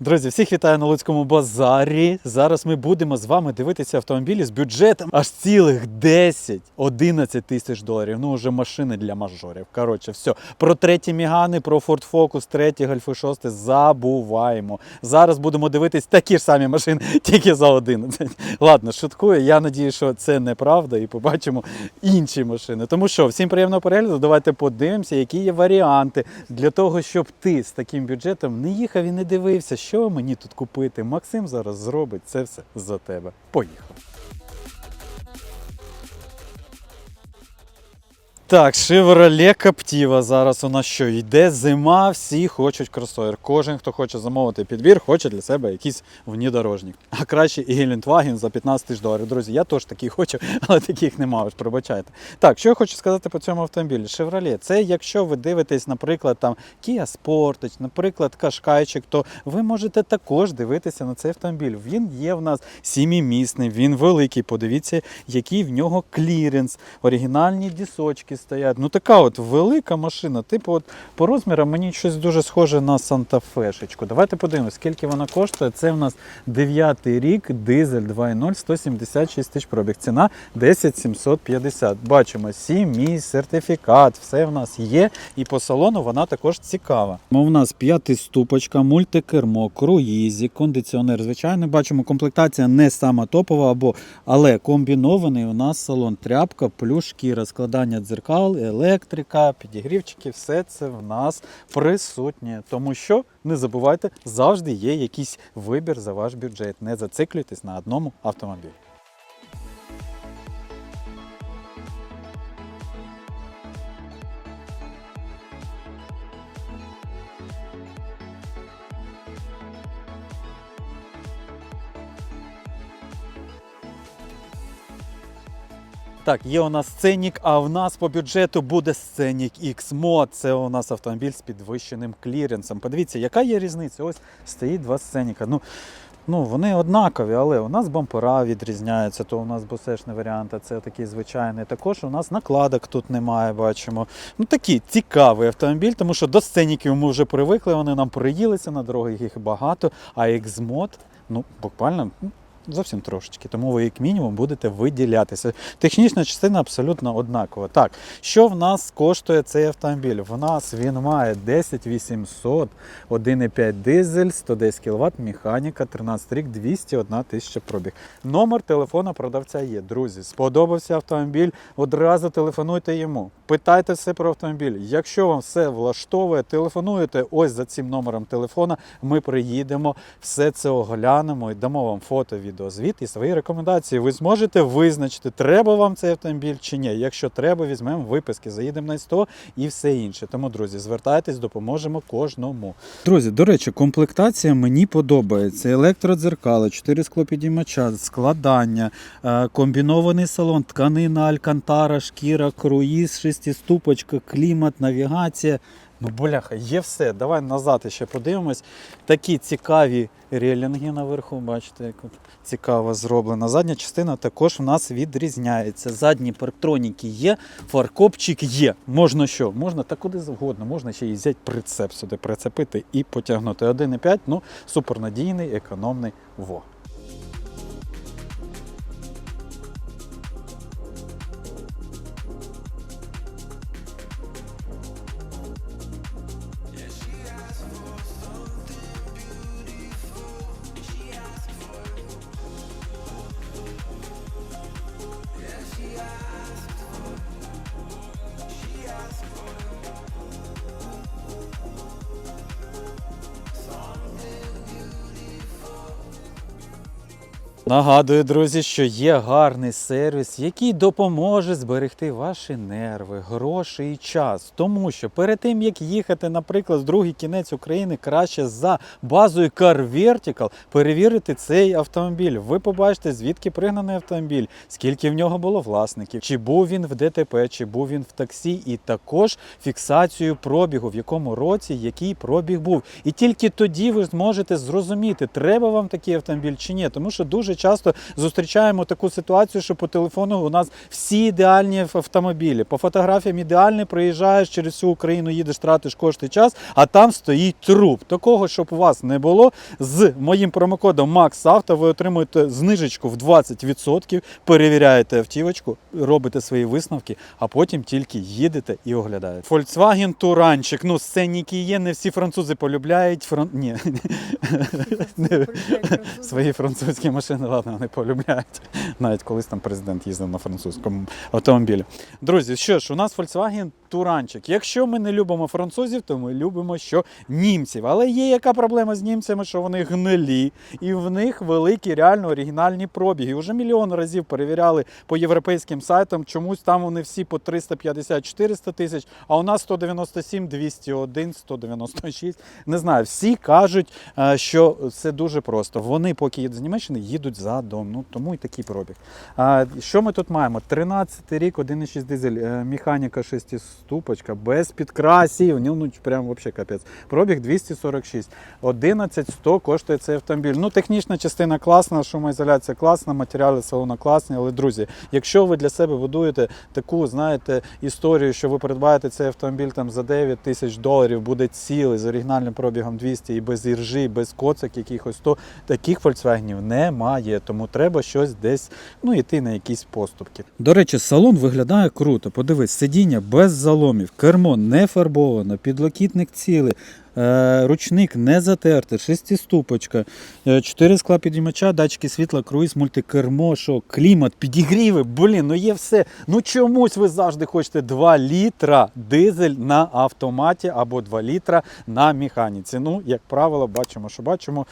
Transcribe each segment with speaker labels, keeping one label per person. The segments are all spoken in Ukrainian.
Speaker 1: Друзі, всіх вітаю на Луцькому базарі. Зараз ми будемо з вами дивитися автомобілі з бюджетом аж цілих 10-11 тисяч доларів. Ну, вже машини для мажорів. Коротше, все. Про треті Мігани, про Ford Focus, треті Гольфи 6 забуваємо. Зараз будемо дивитись такі ж самі машини, тільки за 11. Ладно, шуткую. Я надію, що це неправда, і побачимо інші машини. Тому що, всім приємного перегляду. Давайте подивимося, які є варіанти для того, щоб ти з таким бюджетом не їхав і не дивився, що мені тут купити. Максим зараз зробить це все за тебе. Поїхав. Так, Chevrolet Captiva зараз у нас що йде зима, всі хочуть кросовер. Кожен, хто хоче замовити підбір, хоче для себе якийсь внедорожник. А краще і Гелендваген за 15 тисяч доларів. Друзі, я теж такий хочу, але таких немає, ж пробачайте. Так, що я хочу сказати по цьому автомобілі? Chevrolet, це якщо ви дивитесь, наприклад, там Kia Sportage, наприклад, Qashqaiчик, то ви можете також дивитися на цей автомобіль. Він є в нас сімімісний, він великий. Подивіться, який в нього кліренс, оригінальні дісочки стоять. Ну така от велика машина. Типу, от по розмірам мені щось дуже схоже на Санта-Фешечку. Давайте подивимось, скільки вона коштує. Це в нас 9 рік, дизель 2.0, 176 тисяч пробіг. Ціна 10 750. Бачимо, 7 місць, сертифікат, все в нас є. І по салону вона також цікава. У нас п'ятиступочка, мультикермо, круїзі, кондиціонер. Звичайно, бачимо, комплектація не сама топова, або, але комбінований у нас салон тряпка, плюс шкіра, складання дзеркал, електрика, підігрівчики, все це в нас присутнє. Тому що не забувайте, завжди є якийсь вибір за ваш бюджет. Не зациклюйтесь на одному автомобілі. Так, є у нас сценік, а в нас по бюджету буде сценік X Mod. Це у нас автомобіль з підвищеним кліренсом. Подивіться, яка є різниця? Ось стоїть два сценіка. Ну, ну вони однакові, але у нас бампера відрізняються, то у нас бусешний варіант, а це такий звичайний. Також у нас накладок тут немає, бачимо. Ну такий цікавий автомобіль, тому що до сценіків ми вже привикли, вони нам приїлися на дорогах їх багато, а X Mod, ну буквально. Зовсім трошечки, тому ви як мінімум будете виділятися. Технічна частина абсолютно однакова. Так, що в нас коштує цей автомобіль? В нас він має 10 800, 1,5 дизель, 110 кВт, механіка, 13 рік, 201 тисяча пробіг. Номер телефона продавця є. Друзі, сподобався автомобіль, одразу телефонуйте йому. Питайте все про автомобіль. Якщо вам все влаштовує, телефонуєте ось за цим номером телефона. Ми приїдемо, все це оглянемо і дамо вам фото, відеозвіт і свої рекомендації. Ви зможете визначити, треба вам цей автомобіль чи ні. Якщо треба, візьмемо виписки, заїдемо на 100 і все інше. Тому, друзі, звертайтесь, допоможемо кожному. Друзі, до речі, комплектація мені подобається. Електродзеркали, 4 склопідіймача, складання, е, комбінований салон, тканина, алькантара, шкіра, круїз, шестиступочка, клімат, навігація. Ну, бляха, є все. Давай назад ще подивимось. Такі цікаві релінги наверху, бачите, як цікаво зроблено. Задня частина також у нас відрізняється. Задні парктроніки є, фаркопчик є. Можна що? Можна та куди завгодно, можна ще і взяти прицеп сюди, прицепити і потягнути. 1,5, ну супернадійний, економний во. Нагадую, друзі, що є гарний сервіс, який допоможе зберегти ваші нерви, гроші і час. Тому що перед тим як їхати, наприклад, в другий кінець України, краще за базою Car Vertical перевірити цей автомобіль. Ви побачите, звідки пригнаний автомобіль, скільки в нього було власників, чи був він в ДТП, чи був він в таксі, і також фіксацію пробігу, в якому році який пробіг був. І тільки тоді ви зможете зрозуміти, треба вам такий автомобіль чи ні. Тому що дуже часто зустрічаємо таку ситуацію, що по телефону у нас всі ідеальні автомобілі. По фотографіям ідеальний, приїжджаєш через всю Україну, їдеш, тратиш кошти час, а там стоїть труп. Такого, щоб у вас не було, з моїм промокодом MaxAuto ви отримуєте знижечку в 20%, перевіряєте автівочку, робите свої висновки, а потім тільки їдете і оглядаєте. Volkswagen Туранчик. Ну, сценіки є, не всі французи полюбляють. Фран... Ні. Не- Свої французькі машини, ладно, вони полюбляють. Навіть колись там президент їздив на французькому автомобілі. Друзі, що ж, у нас Volkswagen Туранчик. Якщо ми не любимо французів, то ми любимо що німців. Але є яка проблема з німцями, що вони гнилі, і в них великі реально оригінальні пробіги. Уже мільйон разів перевіряли по європейським сайтам. Чомусь там вони всі по 350-400 тисяч, а у нас 197, 201, 196. Не знаю, всі кажуть, е, що це дуже просто. Вони, поки їдуть з Німеччини, їдуть за дом. Ну тому і такий пробіг. Е, що ми тут маємо? 13 рік, 1,6 дизель, е, механіка 600 ступочка, без підкрасів. Ну, ну прям взагалі капець. Пробіг 246. 11 100 коштує цей автомобіль. Ну, технічна частина класна, шумоізоляція класна, матеріали салона класні. Але, друзі, якщо ви для себе будуєте таку, знаєте, історію, що ви придбаєте цей автомобіль там за 9 тисяч доларів, буде цілий з оригінальним пробігом 200 і без іржі, без коцик, якихось, то таких фольксвагнів немає. Тому треба щось десь ну, йти на якісь поступки. До речі, салон виглядає круто. Подивись, сидіння без заломів, кермо не фарбовано, підлокітник цілий. Е, Ручник не затертий, шестиступочка, е, чотири скла підіймача, датчики світла, круїз, мультикермо, що, клімат, підігріви. Блін, ну є все. Ну чомусь ви завжди хочете 2 літра дизель на автоматі або 2 літра на механіці. Ну, як правило, бачимо, що бачимо.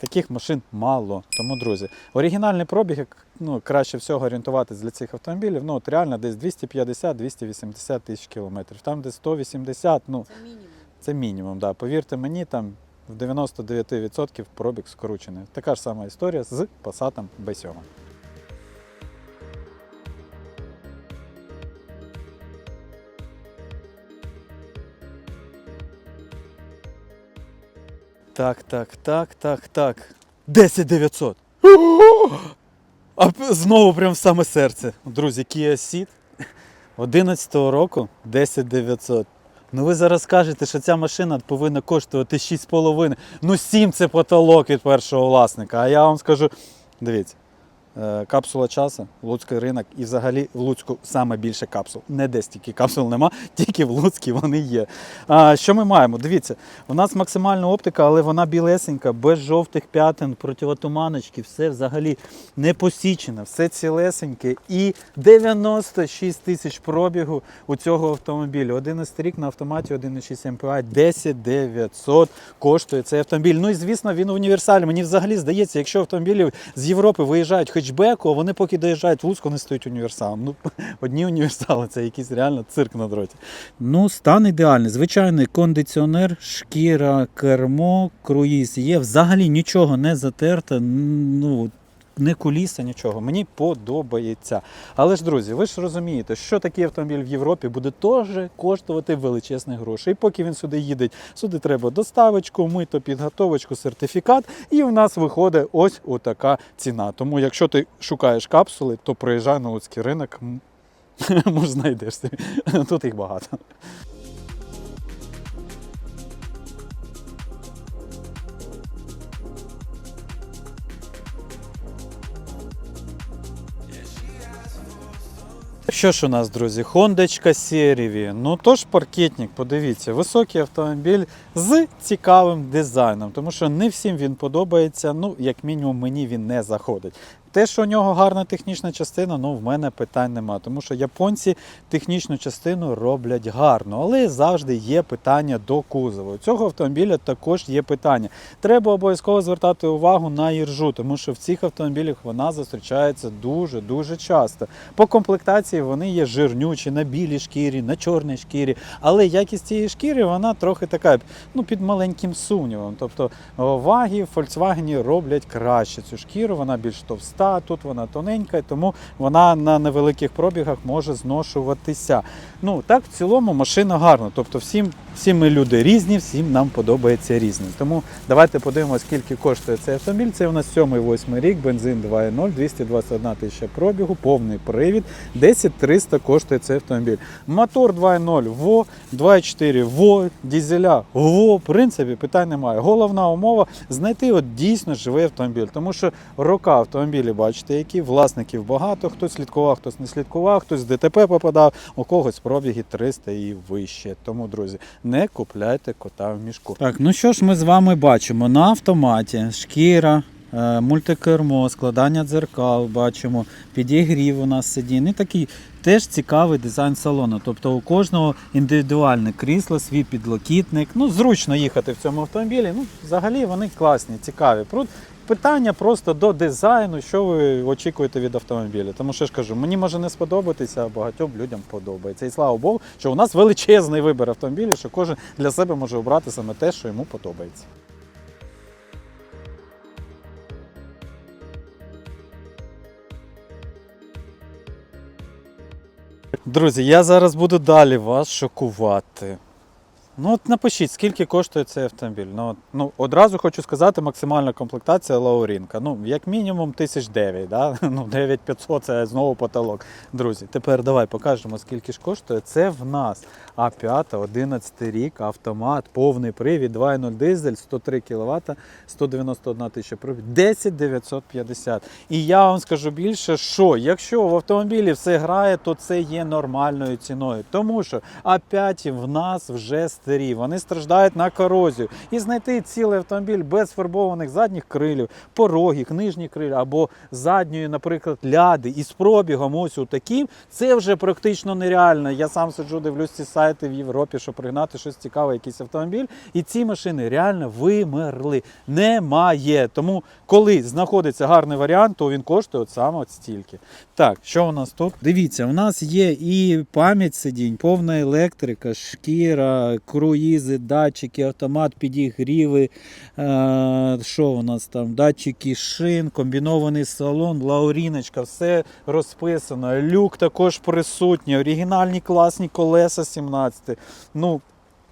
Speaker 1: Таких машин мало. Тому, друзі, оригінальний пробіг, як, ну, краще всього орієнтуватись для цих автомобілів. Ну, от реально десь 250-280 тисяч кілометрів. Там, де 180, ну,
Speaker 2: Це мінімум.
Speaker 1: це мінімум, да. Повірте мені, там в 99% пробіг скручений. Така ж сама історія з Passat B7. Так, так, так, так, так. 10 900. А знову прям в саме серце. Друзі, Kia Ceed 11-го року 10 900. Ну ви зараз кажете, що ця машина повинна коштувати 6,5. Ну 7 це потолок від першого власника. А я вам скажу, дивіться, капсула часу, Луцький ринок і взагалі в Луцьку саме більше капсул. Не десь тільки капсул нема, тільки в Луцькій вони є. А, що ми маємо? Дивіться, у нас максимальна оптика, але вона білесенька, без жовтих п'ятин, противотуманочки, все взагалі не посічене, все цілесеньке. І 96 тисяч пробігу у цього автомобіля. 11 рік на автоматі 1,6 MPI, 10 900 коштує цей автомобіль. Ну і звісно, він універсальний. Мені взагалі здається, якщо автомобілі з Європи виїжджають хетчбеку, а вони поки доїжджають в Луцьк, вони стають універсалом. Ну, одні універсали, це якийсь реально цирк на дроті. Ну, стан ідеальний. Звичайний кондиціонер, шкіра, кермо, круїз є. Взагалі нічого не затерто. Ну, не куліса, нічого. Мені подобається. Але ж, друзі, ви ж розумієте, що такий автомобіль в Європі буде теж коштувати величезні гроші. І поки він сюди їде, сюди треба доставочку, мито, підготовочку, сертифікат. І в нас виходить ось отака ціна. Тому, якщо ти шукаєш капсули, то приїжджай на Луцький ринок. Може, знайдеш. Тут їх багато. Що ж у нас, друзі? Хондочка серії. Ну тож паркетник, подивіться, високий автомобіль з цікавим дизайном, тому що не всім він подобається. Ну, як мінімум, мені він не заходить. Те, що у нього гарна технічна частина, ну в мене питань нема, тому що японці технічну частину роблять гарно, але завжди є питання до кузову. У цього автомобіля також є питання. Треба обов'язково звертати увагу на іржу, тому що в цих автомобілях вона зустрічається дуже дуже часто. По комплектації вони є жирнючі на білій шкірі, на чорній шкірі, але якість цієї шкіри вона трохи така ну, під маленьким сумнівом. Тобто ваги в Volkswagen роблять краще цю шкіру, вона більш товста, да, тут вона тоненька, тому вона на невеликих пробігах може зношуватися. Ну так в цілому машина гарна. Тобто всім, всі ми люди різні, всім нам подобається різне. Тому давайте подивимося, скільки коштує цей автомобіль. Це у нас 7-8 рік, бензин 2.0, 221 тисяча пробігу, повний привід, 10 300 коштує цей автомобіль. Мотор 2.0 ВО, 2.4 ВО, дізеля ВО. В принципі, питань немає. Головна умова знайти от дійсно живий автомобіль, тому що рока автомобілі, бачите, які власників багато, хтось слідкував, хтось не слідкував, хтось з ДТП попадав, у когось пробіги 300 і вище. Тому, друзі, не купляйте кота в мішку. Так, ну що ж ми з вами бачимо на автоматі шкіра. е, Мультикермо, складання дзеркал, бачимо, підігрів у нас сидінь. І такий теж цікавий дизайн салону. Тобто у кожного індивідуальне крісло, свій підлокітник. Ну, зручно їхати в цьому автомобілі. Ну, взагалі вони класні, цікаві. Питання просто до дизайну, що ви очікуєте від автомобіля. Тому що ж кажу, мені може не сподобатися, а багатьом людям подобається. І слава Богу, що у нас величезний вибір автомобілів, що кожен для себе може обрати саме те, що йому подобається. Друзі, я зараз буду далі вас шокувати. Ну от напишіть, скільки коштує цей автомобіль. Ну, ну одразу хочу сказати, максимальна комплектація Лаурінка. Ну, як мінімум 1009, да? ну 9500 це знову потолок. Друзі, тепер давай покажемо, скільки ж коштує. Це в нас А5, 11 рік, автомат, повний привід, 2.0 дизель, 103 кВт, 191 тисяча пробіг, 10950. І я вам скажу більше, що якщо в автомобілі все грає, то це є нормальною ціною. Тому що А5 в нас вже старі, вони страждають на корозію. І знайти цілий автомобіль без фарбованих задніх крилів, порогів, нижніх крилів або задньої, наприклад, ляди із пробігом ось у таким, це вже практично нереально. Я сам сиджу, дивлюсь ці сайти в Європі, щоб пригнати щось цікаве, якийсь автомобіль. І ці машини реально вимерли. Немає. Тому, коли знаходиться гарний варіант, то він коштує от саме от стільки. Так, що у нас тут? Дивіться, у нас є і пам'ять сидінь, повна електрика, шкіра, круїзи, датчики, автомат, підігріви. Е, що у нас там? Датчики шин, комбінований салон, лауріночка, все розписано. Люк також присутній, оригінальні класні колеса 17. Ну,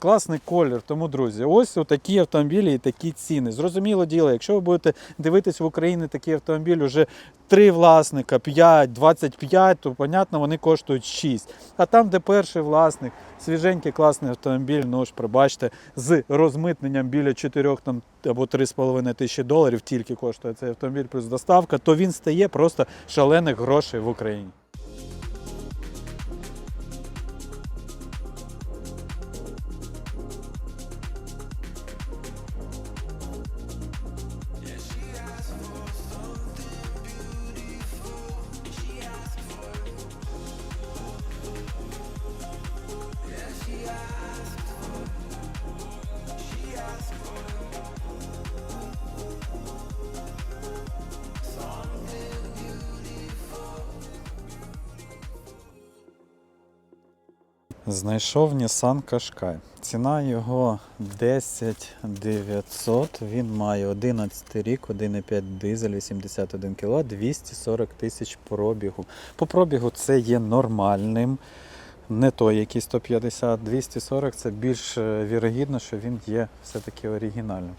Speaker 1: Класний колір, тому друзі, ось такі автомобілі і такі ціни. Зрозуміло діло, якщо ви будете дивитись в Україні такий автомобіль, уже три власника, 5, 25, то понятно, вони коштують 6. А там, де перший власник, свіженький класний автомобіль, ну ж пробачте, з розмитненням біля 4 там, або 3,5 тисячі доларів тільки коштує цей автомобіль плюс доставка, то він стає просто шалених грошей в Україні. Знайшов Nissan Qashqai. Ціна його 10 900. Він має 11 рік, 1,5 дизель, 81 кВт, 240 тисяч пробігу. По пробігу це є нормальним. Не той, який 150, 240 це більш е, вірогідно, що він є все-таки оригінальним.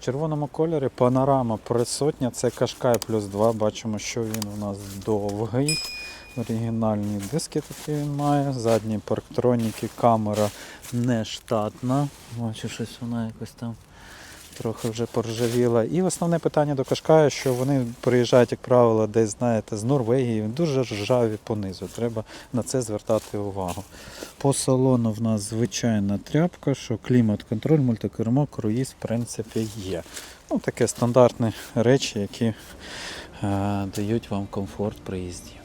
Speaker 1: Червоному кольорі панорама присутня, це Qashqai плюс 2. Бачимо, що він у нас довгий. Оригінальні диски такі він має, задні парктроніки, камера не штатна. Бачу, щось вона якось там трохи вже поржавіла. І основне питання до Кашкая, що вони приїжджають, як правило, десь, знаєте, з Норвегії, дуже ржаві понизу. Треба на це звертати увагу. По салону в нас звичайна тряпка, що клімат-контроль, мультикермо, круїз, в принципі, є. Ну, таке стандартні речі, які е, дають вам комфорт при їзді.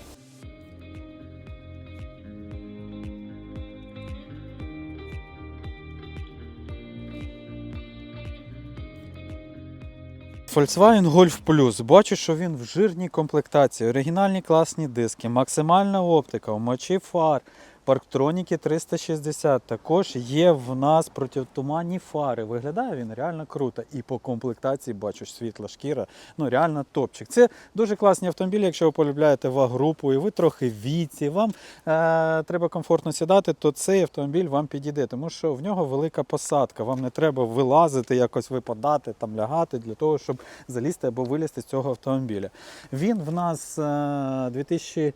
Speaker 1: Volkswagen Golf Plus. Бачу, що він в жирній комплектації, оригінальні класні диски, максимальна оптика, вмочі фар. Парктроніки 360. Також є в нас протитуманні фари. Виглядає він реально круто. І по комплектації бачу світла шкіра. Ну реально топчик. Це дуже класні автомобілі, якщо ви полюбляєте ваг-групу і ви трохи віці, вам е, треба комфортно сідати, то цей автомобіль вам підійде, тому що в нього велика посадка. Вам не треба вилазити, якось випадати, там лягати для того, щоб залізти або вилізти з цього автомобіля. Він в нас е, 2000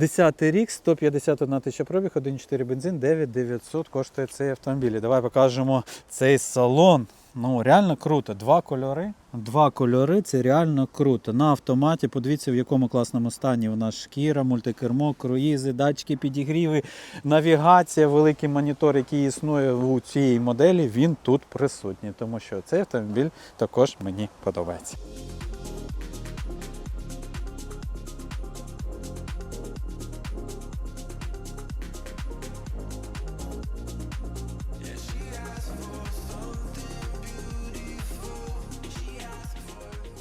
Speaker 1: 10 рік, 151 тисяча пробіг, 1,4 бензин, 9900 коштує цей автомобіль. Давай покажемо цей салон. Ну, реально круто. Два кольори. Два кольори це реально круто. На автоматі. Подивіться, в якому класному стані у нас шкіра, мультикермо, круїзи, датчики підігріви, навігація, великий монітор, який існує у цій моделі, він тут присутній. Тому що цей автомобіль також мені подобається.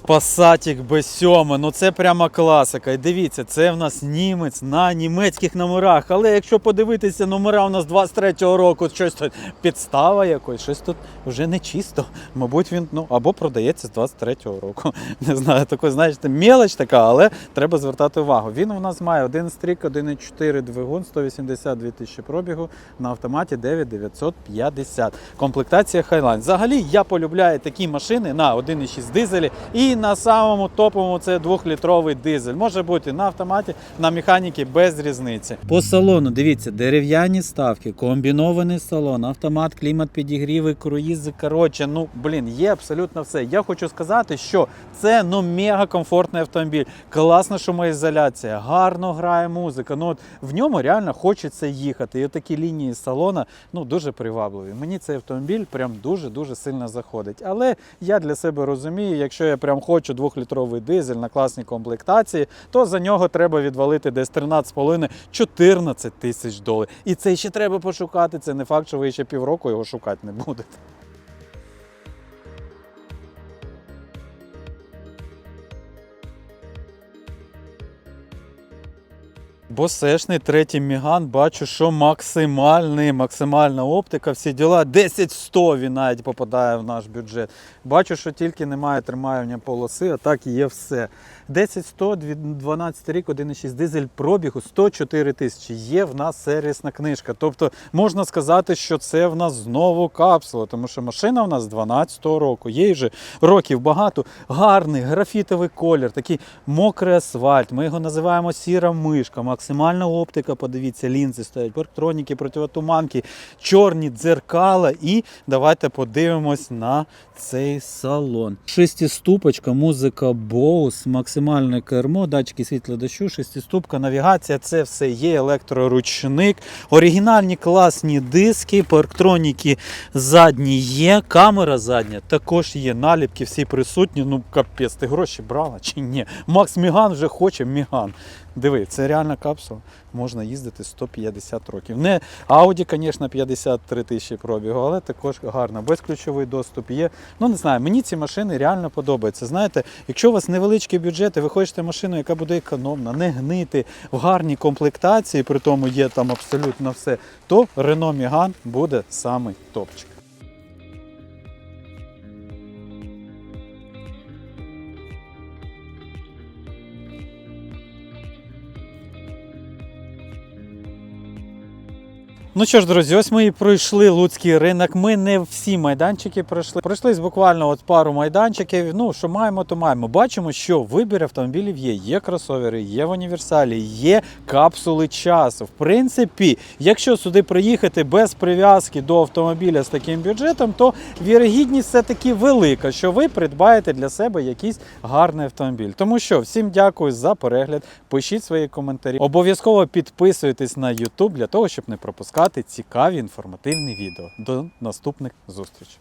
Speaker 1: Пасатік B7, ну це прямо класика. І дивіться, це в нас німець на німецьких номерах. Але якщо подивитися, номера у нас 23-го року, щось тут підстава якось, щось тут вже не чисто. Мабуть, він ну або продається з 23-го року. Не знаю, такий, знаєте, мелоч така, але треба звертати увагу. Він у нас має один стрік, 1,4 двигун, 182 тисячі пробігу на автоматі 9950. Комплектація Highline. Взагалі я полюбляю такі машини на 1,6 дизелі і на самому топовому це 2-літровий дизель. Може бути на автоматі, на механіки без різниці. По салону дивіться, дерев'яні ставки, комбінований салон, автомат, клімат, підігріви, круїзи. Коротше, ну блін, є абсолютно все. Я хочу сказати, що це ну мега комфортний автомобіль, класна шумоізоляція, гарно грає музика. Ну от в ньому реально хочеться їхати. І такі лінії салона ну дуже привабливі. Мені цей автомобіль прям дуже дуже сильно заходить. Але я для себе розумію, якщо я прям хочу двохлітровий дизель на класній комплектації, то за нього треба відвалити десь 13,5-14 тисяч доларів. І це ще треба пошукати. Це не факт, що ви ще півроку його шукати не будете. Босешний третій Міган, бачу, що максимальний, максимальна оптика, всі діла. 10-100 він навіть попадає в наш бюджет. Бачу, що тільки немає тримання полоси, а так є все. 10-100, 12 рік, 1,6 дизель пробігу 104 тисячі. Є в нас сервісна книжка. Тобто можна сказати, що це в нас знову капсула, тому що машина в нас 12-го року. Їй вже років багато. Гарний графітовий колір, такий мокрий асфальт. Ми його називаємо сіра мишка. Максимальна оптика, подивіться, лінзи стоять, парктроніки, противотуманки, чорні дзеркала. І давайте подивимось на цей салон. Шестиступочка, музика Bose, максимальне кермо, датчики світла дощу, шестиступка, навігація, це все є, електроручник, оригінальні класні диски, парктроніки задні є, камера задня також є, наліпки всі присутні. Ну капець, ти гроші брала чи ні? Макс Міган вже хоче Міган. Диви, це реальна капсула. Можна їздити 150 років. Не Audi, звісно, 53 тисячі пробігу, але також гарно. Безключовий доступ є. Ну не знаю, мені ці машини реально подобаються. Знаєте, якщо у вас невеличкий бюджет, і ви хочете машину, яка буде економна, не гнити, в гарній комплектації, при тому є там абсолютно все, то Renault Megane буде самий топчик. Ну що ж, друзі, ось ми і пройшли Луцький ринок. Ми не всі майданчики пройшли. Пройшлись буквально от пару майданчиків. Ну, що маємо, то маємо. Бачимо, що вибір автомобілів є. Є кросовери, є в універсалі, є капсули часу. В принципі, якщо сюди приїхати без прив'язки до автомобіля з таким бюджетом, то вірогідність все-таки велика, що ви придбаєте для себе якийсь гарний автомобіль. Тому що всім дякую за перегляд. Пишіть свої коментарі. Обов'язково підписуйтесь на YouTube для того, щоб не пропускати цікаві інформативні відео. До наступних зустрічей.